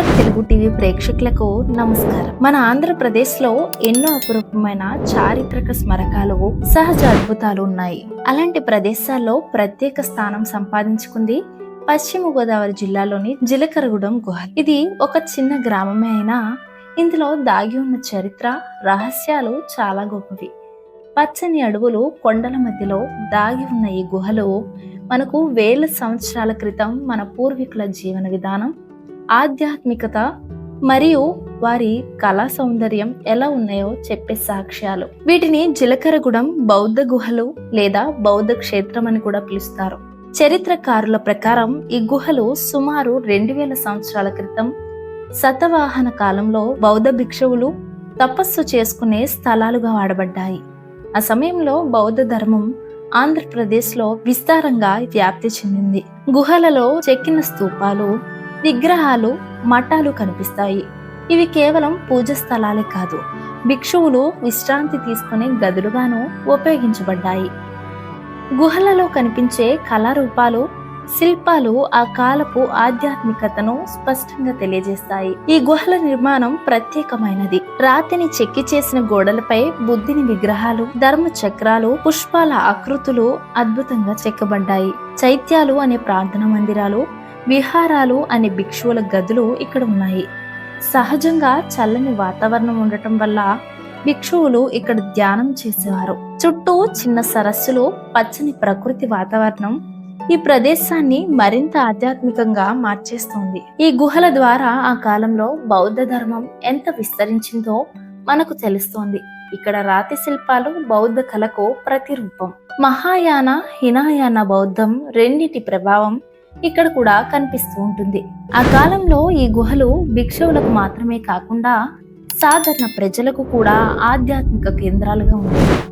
Master Telugu TV ప్రేక్షకులకు నమస్కారం. మన ఆంధ్రప్రదేశ్లో ఎన్నో అపురూపమైన చారిత్రక స్మరకాలు సహజ అద్భుతాలు ఉన్నాయి. అలాంటి ప్రదేశాల్లో ప్రత్యేక స్థానం సంపాదించుకుంది పశ్చిమ గోదావరి జిల్లాలోని జిలకరగూడెం గుహ. ఇది ఒక చిన్న గ్రామమే అయినా ఇందులో దాగి ఉన్న చరిత్ర రహస్యాలు చాలా గొప్పవి. పచ్చని అడవులు కొండల మధ్యలో దాగి ఉన్న ఈ గుహలు మనకు వేల సంవత్సరాల క్రితం మన పూర్వీకుల జీవన విధానం ఆధ్యాత్మికత మరియు వారి కళా సౌందర్యం ఎలా ఉన్నాయో చెప్పే సాక్ష్యాలు. వీటిని జిలకరగూడెం బౌద్ధ గుహలు లేదా బౌద్ధ క్షేత్రం అని కూడా పిలుస్తారు. చరిత్రకారుల ప్రకారం ఈ గుహలు సుమారు రెండు వేల సంవత్సరాల క్రితం శతవాహన కాలంలో బౌద్ధ భిక్షువులు తపస్సు చేసుకునే స్థలాలుగా వాడబడ్డాయి. ఆ సమయంలో బౌద్ధ ధర్మం ఆంధ్రప్రదేశ్లో విస్తారంగా వ్యాప్తి చెందింది. గుహలలో చెక్కిన స్తూపాలు విగ్రహాలు మఠాలు కనిపిస్తాయి. ఇవి కేవలం పూజ స్థలాలే కాదు భిక్షువులు విశ్రాంతి తీసుకునే గదులుగాను ఉపయోగించబడ్డాయి. గుహలలో కనిపించే కళారూపాలు శిల్పాలు ఆ కాలపు ఆధ్యాత్మికతను స్పష్టంగా తెలియజేస్తాయి. ఈ గుహల నిర్మాణం ప్రత్యేకమైనది. రాతిని చెక్కి చేసిన గోడలపై బుద్ధిని విగ్రహాలు ధర్మ చక్రాలు పుష్పాల ఆకృతులు అద్భుతంగా చెక్కబడ్డాయి. చైత్యాలు అనే ప్రార్థన మందిరాలు విహారాలు అనే భిక్షువుల గదులు ఇక్కడ ఉన్నాయి. సహజంగా చల్లని వాతావరణం ఉండటం వల్ల భిక్షువులు ఇక్కడ ధ్యానం చేసేవారు. చుట్టూ చిన్న సరస్సులు పచ్చని ప్రకృతి వాతావరణం ఈ ప్రదేశాన్ని మరింత ఆధ్యాత్మికంగా మార్చేస్తుంది. ఈ గుహల ద్వారా ఆ కాలంలో బౌద్ధ ధర్మం ఎంత విస్తరించిందో మనకు తెలుస్తోంది. ఇక్కడ రాతి శిల్పాలు బౌద్ధ కళకు ప్రతిరూపం. మహాయాన హినాయాన బౌద్ధం రెండిటి ప్రభావం ఇక్కడ కూడా కనిపిస్తూ ఉంటుంది. ఆ కాలంలో ఈ గుహలు భిక్షువులకు మాత్రమే కాకుండా సాధారణ ప్రజలకు కూడా ఆధ్యాత్మిక కేంద్రాలుగా ఉన్నాయి.